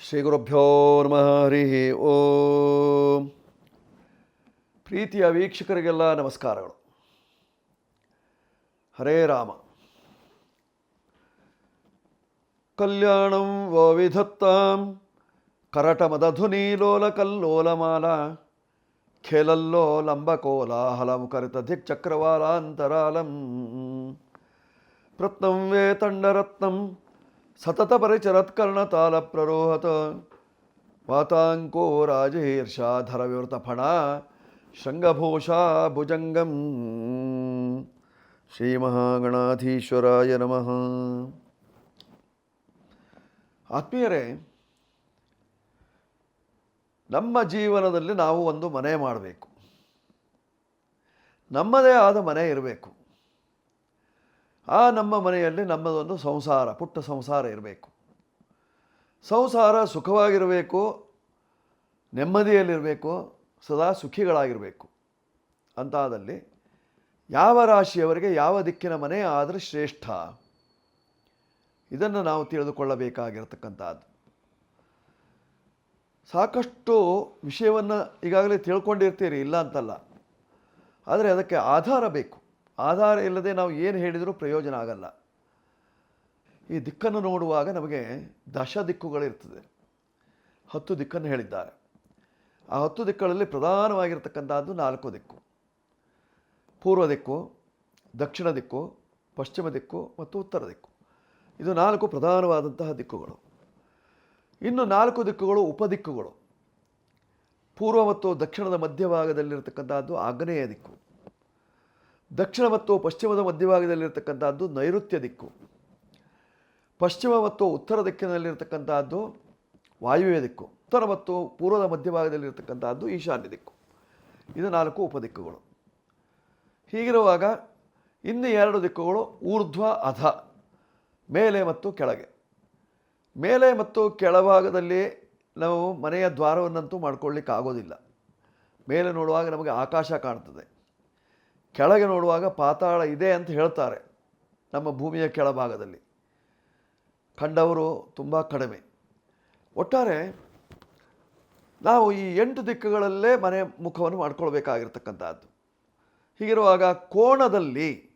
ಶ್ರೀ ಗುರುಭ್ಯೋ ನಮಃ ಹರಿ ಓಂ ಪ್ರೀತಿಯ ವೀಕ್ಷಕರಿಗೆಲ್ಲ ನಮಸ್ಕಾರಗಳು ಹರೇ ರಾಮ ಕಲ್ಯಾಣಂ ವಿಧತ್ತಾಂ ಕರಟಮದಧುನೀಲೋಲ ಕಲ್ಲೋಲಮಾಲ ಖೇಲಲ್ಲೋ ಲಂಬಕೋಲಾಹಲಂ ದಿಕ್ ಚಕ್ರವಾಲಾಂತರಾಲಂ ಪ್ರತ್ನಂ ವೇ ತಂಡರತ್ನಂ ಸತತ ಪರಿಚರತ್ಕರ್ಣತಾಲ ಪ್ರರೋಹತ ವಾತಾಂಕೋ ರಾಜಹೀರ್ಷಾಧರ ವಿವೃತ ಫಣ ಶೃಂಗಭೂಷ ಭುಜಂಗಂ. ಶ್ರೀಮಹಾಗಣಾಧೀಶ್ವರಾಯ ನಮಃ. ಆತ್ಮೀಯರೇ, ನಮ್ಮ ಜೀವನದಲ್ಲಿ ನಾವು ಒಂದು ಮನೆ ಮಾಡಬೇಕು. ನಮ್ಮದೇ ಆದ ಮನೆ ಇರಬೇಕು. ಆ ನಮ್ಮ ಮನೆಯಲ್ಲಿ ನಮ್ಮದೊಂದು ಸಂಸಾರ, ಪುಟ್ಟ ಸಂಸಾರ ಇರಬೇಕು. ಸಂಸಾರ ಸುಖವಾಗಿರಬೇಕು, ನೆಮ್ಮದಿಯಲ್ಲಿರಬೇಕು, ಸದಾ ಸುಖಿಗಳಾಗಿರಬೇಕು. ಅಂತಾದಲ್ಲಿ ಯಾವ ರಾಶಿಯವರಿಗೆ ಯಾವ ದಿಕ್ಕಿನ ಮನೆ ಆದರೆ ಶ್ರೇಷ್ಠ. ಇದನ್ನು ನಾವು ತಿಳಿದುಕೊಳ್ಳಬೇಕಾಗಿರತಕ್ಕಂಥದ್ದು. ಸಾಕಷ್ಟು ವಿಷಯವನ್ನು ಈಗಾಗಲೇ ತಿಳ್ಕೊಂಡಿರ್ತೀರಿ, ಇಲ್ಲ ಅಂತಲ್ಲ. ಆದರೆ ಅದಕ್ಕೆ ಆಧಾರ ಬೇಕು. ಆಧಾರ ಇಲ್ಲದೆ ನಾವು ಏನು ಹೇಳಿದರೂ ಪ್ರಯೋಜನ ಆಗಲ್ಲ. ಈ ದಿಕ್ಕನ್ನು ನೋಡುವಾಗ ನಮಗೆ ದಶ ದಿಕ್ಕುಗಳಿರ್ತದೆ ಹತ್ತು ದಿಕ್ಕನ್ನು ಹೇಳಿದ್ದಾರೆ. ಆ ಹತ್ತು ದಿಕ್ಕುಗಳಲ್ಲಿ ಪ್ರಧಾನವಾಗಿರ್ತಕ್ಕಂಥದ್ದು ನಾಲ್ಕು ದಿಕ್ಕು. ಪೂರ್ವ ದಿಕ್ಕು, ದಕ್ಷಿಣ ದಿಕ್ಕು, ಪಶ್ಚಿಮ ದಿಕ್ಕು ಮತ್ತು ಉತ್ತರ ದಿಕ್ಕು. ಇದು ನಾಲ್ಕು ಪ್ರಧಾನವಾದಂತಹ ದಿಕ್ಕುಗಳು. ಇನ್ನು ನಾಲ್ಕು ದಿಕ್ಕುಗಳು ಉಪದಿಕ್ಕುಗಳು. ಪೂರ್ವ ಮತ್ತು ದಕ್ಷಿಣದ ಮಧ್ಯಭಾಗದಲ್ಲಿರತಕ್ಕಂಥದ್ದು ಆಗ್ನೇಯ ದಿಕ್ಕು. ದಕ್ಷಿಣ ಮತ್ತು ಪಶ್ಚಿಮದ ಮಧ್ಯಭಾಗದಲ್ಲಿರ್ತಕ್ಕಂಥದ್ದು ನೈಋತ್ಯ ದಿಕ್ಕು. ಪಶ್ಚಿಮ ಮತ್ತು ಉತ್ತರ ದಿಕ್ಕಿನಲ್ಲಿರತಕ್ಕಂಥದ್ದು ವಾಯುವ್ಯ ದಿಕ್ಕು. ಉತ್ತರ ಮತ್ತು ಪೂರ್ವದ ಮಧ್ಯಭಾಗದಲ್ಲಿರತಕ್ಕಂಥದ್ದು ಈಶಾನ್ಯ ದಿಕ್ಕು. ಇದು ನಾಲ್ಕು ಉಪದಿಕ್ಕುಗಳು. ಹೀಗಿರುವಾಗ ಇನ್ನು ಎರಡು ದಿಕ್ಕುಗಳು ಊರ್ಧ್ವ, ಅಧ, ಮೇಲೆ ಮತ್ತು ಕೆಳಗೆ. ಮೇಲೆ ಮತ್ತು ಕೆಳಭಾಗದಲ್ಲಿ ನಾವು ಮನೆಯ ದ್ವಾರವನ್ನಂತೂ ಮಾಡ್ಕೊಳ್ಳಿಕ್ಕೆ ಆಗೋದಿಲ್ಲ ಮೇಲೆ ನೋಡುವಾಗ ನಮಗೆ ಆಕಾಶ ಕಾಣ್ತದೆ. ಕೆಳಗೆ ನೋಡುವಾಗ ಪಾತಾಳ ಇದೆ ಅಂತ ಹೇಳ್ತಾರೆ ನಮ್ಮ ಭೂಮಿಯ ಕೆಳಭಾಗದಲ್ಲಿ. ಕಂಡವರು ತುಂಬ ಕಡಿಮೆ. ಒಟ್ಟಾರೆ ನಾವು ಈ ಎಂಟು ದಿಕ್ಕುಗಳಲ್ಲೇ ಮನೆ ಮುಖವನ್ನು ಮಾಡ್ಕೊಳ್ಬೇಕಾಗಿರ್ತಕ್ಕಂಥದ್ದು. ಹೀಗಿರುವಾಗ ಕೋಣದಲ್ಲಿ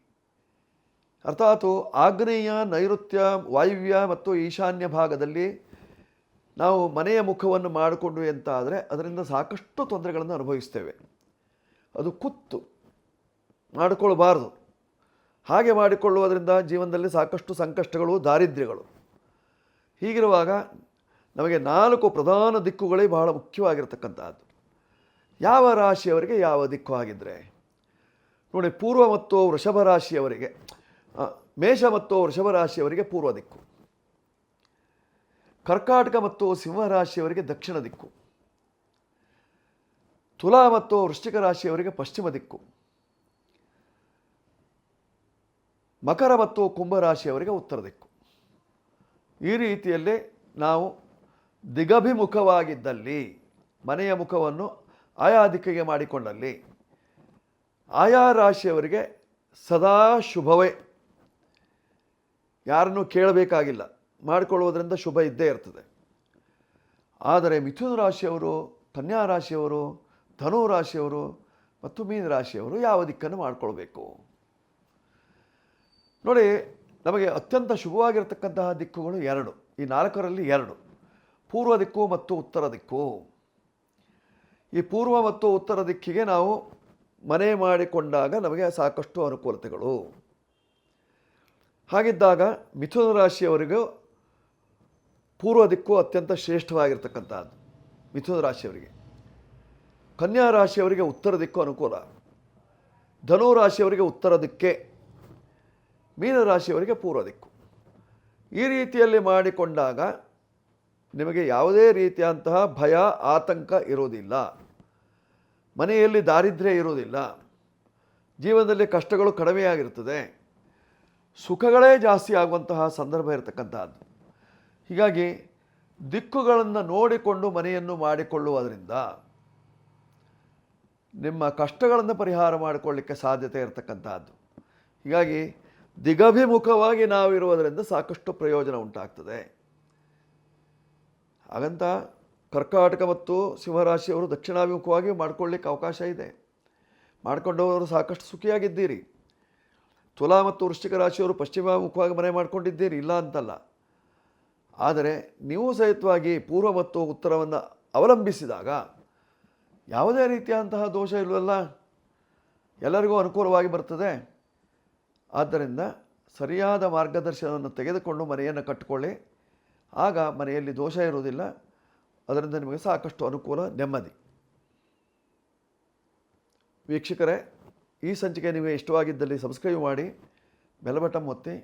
ಅರ್ಥಾತ್ ಆಗ್ನೇಯ, ನೈಋತ್ಯ, ವಾಯುವ್ಯ ಮತ್ತು ಈಶಾನ್ಯ ಭಾಗದಲ್ಲಿ ನಾವು ಮನೆಯ ಮುಖವನ್ನು ಮಾಡಿಕೊಂಡು ಎಂತಾದರೆ ಅದರಿಂದ ಸಾಕಷ್ಟು ತೊಂದರೆಗಳನ್ನು ಅನುಭವಿಸ್ತೇವೆ. ಅದು ಕುತ್ತು. ಮಾಡಿಕೊಳ್ಬಾರ್ದು ಹಾಗೆ ಮಾಡಿಕೊಳ್ಳುವುದರಿಂದ ಜೀವನದಲ್ಲಿ ಸಾಕಷ್ಟು ಸಂಕಷ್ಟಗಳು, ದಾರಿದ್ರ್ಯಗಳು. ಹೀಗಿರುವಾಗ ನಮಗೆ ನಾಲ್ಕು ಪ್ರಧಾನ ದಿಕ್ಕುಗಳೇ ಬಹಳ ಮುಖ್ಯವಾಗಿರತಕ್ಕಂಥದ್ದು ಯಾವ ರಾಶಿಯವರಿಗೆ ಯಾವ ದಿಕ್ಕು ಆಗಿದ್ದರೆ ನೋಡಿ, ಪೂರ್ವ ಮತ್ತು ವೃಷಭ ರಾಶಿಯವರಿಗೆ ಮೇಷ ಮತ್ತು ವೃಷಭ ರಾಶಿಯವರಿಗೆ ಪೂರ್ವ ದಿಕ್ಕು. ಕರ್ಕಾಟಕ ಮತ್ತು ಸಿಂಹ ರಾಶಿಯವರಿಗೆ ದಕ್ಷಿಣ ದಿಕ್ಕು. ತುಲಾ ಮತ್ತು ವೃಶ್ಚಿಕ ರಾಶಿಯವರಿಗೆ ಪಶ್ಚಿಮ ದಿಕ್ಕು. ಮಕರ ಮತ್ತು ಕುಂಭ ರಾಶಿಯವರಿಗೆ ಉತ್ತರ ದಿಕ್ಕು. ಈ ರೀತಿಯಲ್ಲಿ ನಾವು ದಿಗಭಿಮುಖವಾಗಿದ್ದಲ್ಲಿ, ಮನೆಯ ಮುಖವನ್ನು ಆಯಾ ದಿಕ್ಕಿಗೆ ಮಾಡಿಕೊಂಡಲ್ಲಿ, ಆಯಾ ರಾಶಿಯವರಿಗೆ ಸದಾ ಶುಭವೇ. ಯಾರನ್ನೂ ಕೇಳಬೇಕಾಗಿಲ್ಲ, ಮಾಡಿಕೊಳ್ಳುವುದರಿಂದ ಶುಭ ಇದ್ದೇ ಇರ್ತದೆ. ಆದರೆ ಮಿಥುನ ರಾಶಿಯವರು, ಕನ್ಯಾ ರಾಶಿಯವರು, ಧನು ರಾಶಿಯವರು ಮತ್ತು ಮೀನ ರಾಶಿಯವರು ಯಾವ ದಿಕ್ಕನ್ನು ಮಾಡಿಕೊಳ್ಬೇಕು? ನೋಡಿ, ನಮಗೆ ಅತ್ಯಂತ ಶುಭವಾಗಿರತಕ್ಕಂತಹ ದಿಕ್ಕುಗಳು ಎರಡು. ಈ ನಾಲ್ಕರಲ್ಲಿ ಎರಡು. ಪೂರ್ವ ದಿಕ್ಕು ಮತ್ತು ಉತ್ತರ ದಿಕ್ಕು. ಈ ಪೂರ್ವ ಮತ್ತು ಉತ್ತರ ದಿಕ್ಕಿಗೆ ನಾವು ಮನೆ ಮಾಡಿಕೊಂಡಾಗ ನಮಗೆ ಸಾಕಷ್ಟು ಅನುಕೂಲತೆಗಳು. ಹಾಗಿದ್ದಾಗ ಮಿಥುನ ರಾಶಿಯವರಿಗೂ ಪೂರ್ವ ದಿಕ್ಕು ಅತ್ಯಂತ ಶ್ರೇಷ್ಠವಾಗಿರ್ತಕ್ಕಂಥದ್ದು ಮಿಥುನ ರಾಶಿಯವರಿಗೆ. ಕನ್ಯಾ ರಾಶಿಯವರಿಗೆ ಉತ್ತರ ದಿಕ್ಕು ಅನುಕೂಲ. ಧನು ರಾಶಿಯವರಿಗೆ ಉತ್ತರ ದಿಕ್ಕೆ ಮೀನ ರಾಶಿಯವರಿಗೆ ಪೂರ್ವ ದಿಕ್ಕು. ಈ ರೀತಿಯಲ್ಲಿ ಮಾಡಿಕೊಂಡಾಗ ನಿಮಗೆ ಯಾವುದೇ ರೀತಿಯಂತಹ ಭಯ, ಆತಂಕ ಇರುವುದಿಲ್ಲ. ಮನೆಯಲ್ಲಿ ದಾರಿದ್ರ್ಯ ಇರುವುದಿಲ್ಲ. ಜೀವನದಲ್ಲಿ ಕಷ್ಟಗಳು ಕಡಿಮೆಯಾಗಿರ್ತದೆ ಸುಖಗಳೇ ಜಾಸ್ತಿ ಆಗುವಂತಹ ಸಂದರ್ಭ ಇರತಕ್ಕಂಥದ್ದು ಹೀಗಾಗಿ ದಿಕ್ಕುಗಳನ್ನು ನೋಡಿಕೊಂಡು ಮನೆಯನ್ನು ಮಾಡಿಕೊಳ್ಳುವುದರಿಂದ ನಿಮ್ಮ ಕಷ್ಟಗಳನ್ನು ಪರಿಹಾರ ಮಾಡಿಕೊಳ್ಳಿಕ್ಕೆ ಸಾಧ್ಯತೆ ಇರತಕ್ಕಂಥದ್ದು ಹೀಗಾಗಿ ದಿಗಭಿಮುಖವಾಗಿ ನಾವಿರುವುದರಿಂದ ಸಾಕಷ್ಟು ಪ್ರಯೋಜನ ಉಂಟಾಗ್ತದೆ. ಹಾಗಂತ ಕರ್ಕಾಟಕ ಮತ್ತು ಸಿಂಹರಾಶಿಯವರು ದಕ್ಷಿಣಾಭಿಮುಖವಾಗಿ ಮಾಡ್ಕೊಳ್ಳಿಕ್ಕೆ ಅವಕಾಶ ಇದೆ. ಮಾಡಿಕೊಂಡವರು ಸಾಕಷ್ಟು ಸುಖಿಯಾಗಿದ್ದೀರಿ. ತುಲಾ ಮತ್ತು ವೃಶ್ಚಿಕ ರಾಶಿಯವರು ಪಶ್ಚಿಮಾಭಿಮುಖವಾಗಿ ಮನೆ ಮಾಡಿಕೊಂಡಿದ್ದೀರಿ, ಇಲ್ಲ ಅಂತಲ್ಲ. ಆದರೆ ನೀವು ಸಹಿತವಾಗಿ ಪೂರ್ವ ಮತ್ತು ಉತ್ತರವನ್ನು ಅವಲಂಬಿಸಿದಾಗ ಯಾವುದೇ ರೀತಿಯಾದಂತಹ ದೋಷ ಇಲ್ವಲ್ಲ? ಎಲ್ಲರಿಗೂ ಅನುಕೂಲವಾಗಿ ಬರ್ತದೆ. ಆದ್ದರಿಂದ ಸರಿಯಾದ ಮಾರ್ಗದರ್ಶನವನ್ನು ತೆಗೆದುಕೊಂಡು ಮನೆಯನ್ನು ಕಟ್ಟಿಕೊಳ್ಳಿ ಆಗ ಮನೆಯಲ್ಲಿ ದೋಷ ಇರುವುದಿಲ್ಲ. ಅದರಿಂದ ನಿಮಗೆ ಸಾಕಷ್ಟು ಅನುಕೂಲ, ನೆಮ್ಮದಿ. ವೀಕ್ಷಕರೇ, ಈ ಸಂಚಿಕೆ ನಿಮಗೆ ಇಷ್ಟವಾಗಿದ್ದಲ್ಲಿ ಸಬ್ಸ್ಕ್ರೈಬ್ ಮಾಡಿ, ಬೆಲ್ ಬಟನ್ ಒತ್ತಿ,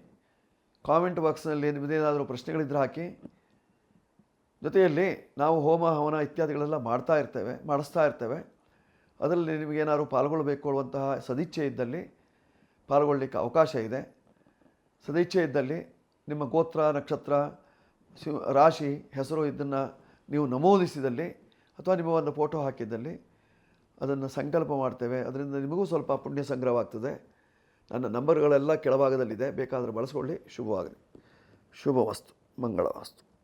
ಕಾಮೆಂಟ್ ಬಾಕ್ಸ್ನಲ್ಲಿ ನಿಮ್ಮದೇನಾದರೂ ಪ್ರಶ್ನೆಗಳಿದ್ದರೆ ಹಾಕಿ. ಜೊತೆಯಲ್ಲಿ ನಾವು ಹೋಮ, ಹವನ ಇತ್ಯಾದಿಗಳೆಲ್ಲ ಮಾಡ್ತಾ ಇರ್ತೇವೆ, ಮಾಡಿಸ್ತಾ ಇರ್ತೇವೆ. ಅದರಲ್ಲಿ ನಿಮಗೇನಾದ್ರು ಪಾಲ್ಗೊಳ್ಬೇಕು ಅನ್ನುವಂತಹ ಸದಿಚ್ಛೆ ಇದ್ದಲ್ಲಿ ಪಾಲ್ಗೊಳ್ಳಿಕ್ಕೆ ಅವಕಾಶ ಇದೆ. ಸದಿಚ್ಛೆ ಇದ್ದಲ್ಲಿ ನಿಮ್ಮ ಗೋತ್ರ, ನಕ್ಷತ್ರ ಶಿವ ರಾಶಿ ಹೆಸರು ಇದನ್ನು ನೀವು ನಮೂದಿಸಿದಲ್ಲಿ ಅಥವಾ ನಿಮ್ಮ ಒಂದು ಫೋಟೋ ಹಾಕಿದ್ದಲ್ಲಿ ಅದನ್ನು ಸಂಕಲ್ಪ ಮಾಡ್ತೇವೆ. ಅದರಿಂದ ನಿಮಗೂ ಸ್ವಲ್ಪ ಪುಣ್ಯ ಸಂಗ್ರಹವಾಗ್ತದೆ. ನನ್ನ ನಂಬರ್ಗಳೆಲ್ಲ ಕೆಳಭಾಗದಲ್ಲಿದೆ. ಬೇಕಾದರೆ ಬಳಸ್ಕೊಳ್ಳಿ. ಶುಭವಾಗಲಿ. ಶುಭ ವಸ್ತು ಮಂಗಳ ಮಂಗಳವಾಸ್ತು.